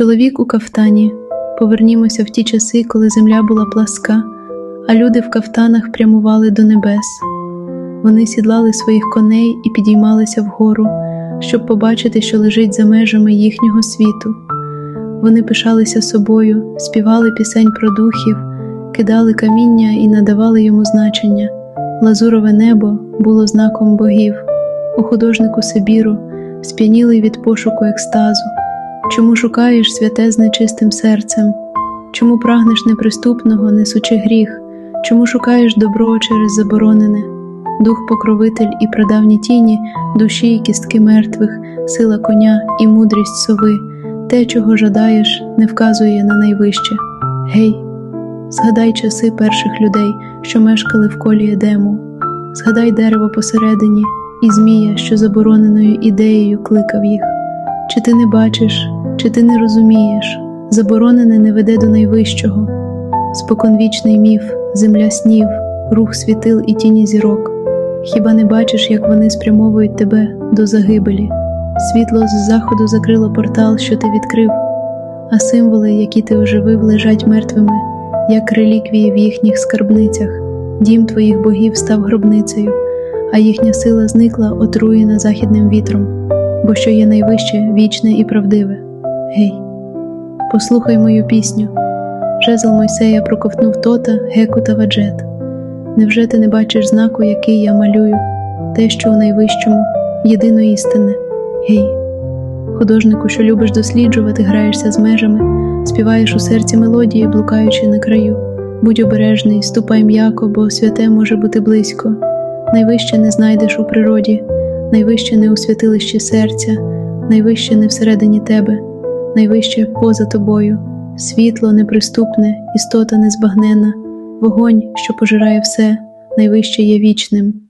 Чоловік у кафтані. Повернімося в ті часи, коли земля була пласка, а люди в кафтанах прямували до небес. Вони сідлали своїх коней і підіймалися вгору, щоб побачити, що лежить за межами їхнього світу. Вони пишалися собою, співали пісень про духів, кидали каміння і надавали йому значення. Лазурове небо було знаком богів, у художнику Сибіру, сп'янілий від пошуку екстазу. Чому шукаєш святе з нечистим серцем? Чому прагнеш неприступного, несучи гріх? Чому шукаєш добро через заборонене? Дух покровитель і прадавні тіні, душі і кістки мертвих, сила коня і мудрість сови, те, чого жадаєш, не вказує на найвище. Гей, згадай часи перших людей, що мешкали в колі Едему, згадай дерево посередині і змія, що забороненою ідеєю кликав їх. Чи ти не бачиш, чи ти не розумієш, заборонене не веде до найвищого, споконвічний міф, земля снів, рух світил і тіні зірок. Хіба не бачиш, як вони спрямовують тебе до загибелі? Світло з заходу закрило портал, що ти відкрив, а символи, які ти оживив, лежать мертвими, як реліквії в їхніх скарбницях. Дім твоїх богів став гробницею, а їхня сила зникла, отруєна західним вітром, бо що є найвище, вічне і правдиве. Гей, послухай мою пісню. Жезл Мойсея проковтнув тота, геку та ваджет. Невже ти не бачиш знаку, який я малюю, те, що у найвищому, єдино істинне? Гей, художнику, що любиш досліджувати, граєшся з межами, співаєш у серці мелодії, блукаючи на краю. Будь обережний, ступай м'яко, бо святе може бути близько. Найвище не знайдеш у природі, найвище не у святилищі серця, найвище не всередині тебе, найвище поза тобою, світло неприступне, істота незбагнена, вогонь, що пожирає все, найвище є вічним.